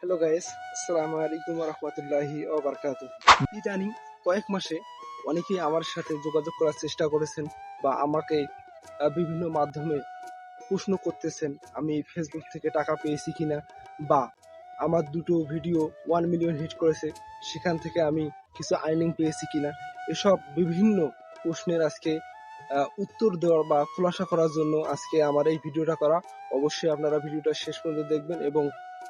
Hello guys আসসালামু আলাইকুম রহমতুল্লাহি ও বারকাত ইদানিং কয়েক মাসে অনেকেই আমার সাথে যোগাযোগ করার চেষ্টা করেছেন বা আমাকে বিভিন্ন মাধ্যমে প্রশ্ন করতেছেন, আমি ফেসবুক থেকে টাকা পেয়েছি কিনা বা আমার দুটো ভিডিও ওয়ান মিলিয়ন হিট করেছে, সেখান থেকে আমি কিছু আর্নিং পেয়েছি কিনা, এসব বিভিন্ন প্রশ্নের আজকে উত্তর দেওয়ার বা খোলাসা করার জন্য আজকে আমার এই ভিডিওটা করা। অবশ্যই আপনারা ভিডিওটা শেষ পর্যন্ত দেখবেন এবং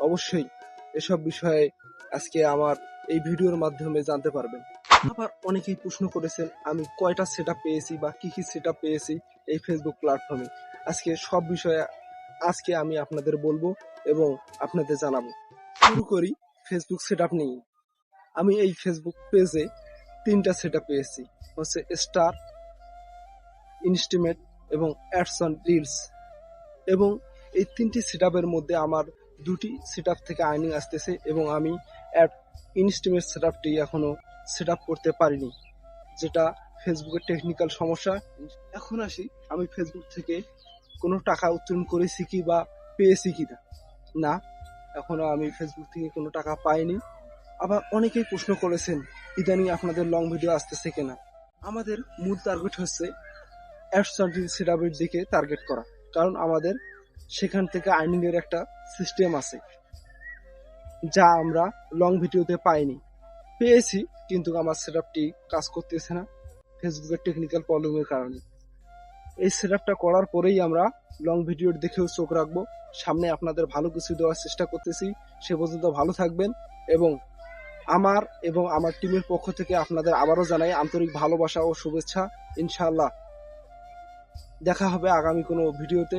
অবশ্যই এসব বিষয়ে আজকে আমার এই ভিডিওর মাধ্যমে জানতে পারবেন। আবার অনেকেই প্রশ্ন করেছেন, আমি কয়টা সেট পেয়েছি বা কি কি সেট পেয়েছি এই ফেসবুক প্ল্যাটফর্মে আজকে সব বিষয়ে আজকে আমি আপনাদের বলব এবং আপনাদের জানাব। শুরু করি ফেসবুক সেট আপ নিয়ে। আমি এই ফেসবুক পেজে তিনটা সেট পেয়েছি, হচ্ছে স্টার ইনস্টিমেট এবং অ্যাডসন রিলস এবং এই তিনটি সেট মধ্যে আমার দুটি সেট থেকে আর্নিং আসতেছে এবং আমি অ্যাপ ইনস্টিমেট সেট আপটি এখনও সেট করতে পারিনি, যেটা ফেসবুকের টেকনিক্যাল সমস্যা। এখন আসি, আমি ফেসবুক থেকে কোনো টাকা উত্তোলন করেছি কি বা পেয়েছি কি না? না, এখনও আমি ফেসবুক থেকে কোনো টাকা পাইনি। আবার অনেকেই প্রশ্ন করেছেন, ইদানিং আপনাদের লং ভিডিও আসতেছে কিনা? আমাদের মূল টার্গেট হচ্ছে অ্যাডসান্টিন সেট আপের দিকে টার্গেট করা, কারণ আমাদের সেখান থেকে আর্নিং এর একটা সিস্টেম আছে, যা আমরা লং ভিডিওতে পাইনি। পেয়েছি, কিন্তু আমার সেটআপটি কাজ করতেছে না ফেসবুকের টেকনিক্যাল প্রবলেমের কারণে। এই সেটআপটা করার পরেই আমরা লং ভিডিওর দেখেও চোখ রাখব। সামনে আপনাদের ভালো কিছু দেওয়ার চেষ্টা করতেছি, সে পর্যন্ত ভালো থাকবেন এবং আমার এবং আমার টিমের পক্ষ থেকে আপনাদের আবারও জানাই আন্তরিক ভালোবাসা ও শুভেচ্ছা। ইনশাআল্লাহ। দেখা হবে আগামী কোনো ভিডিওতে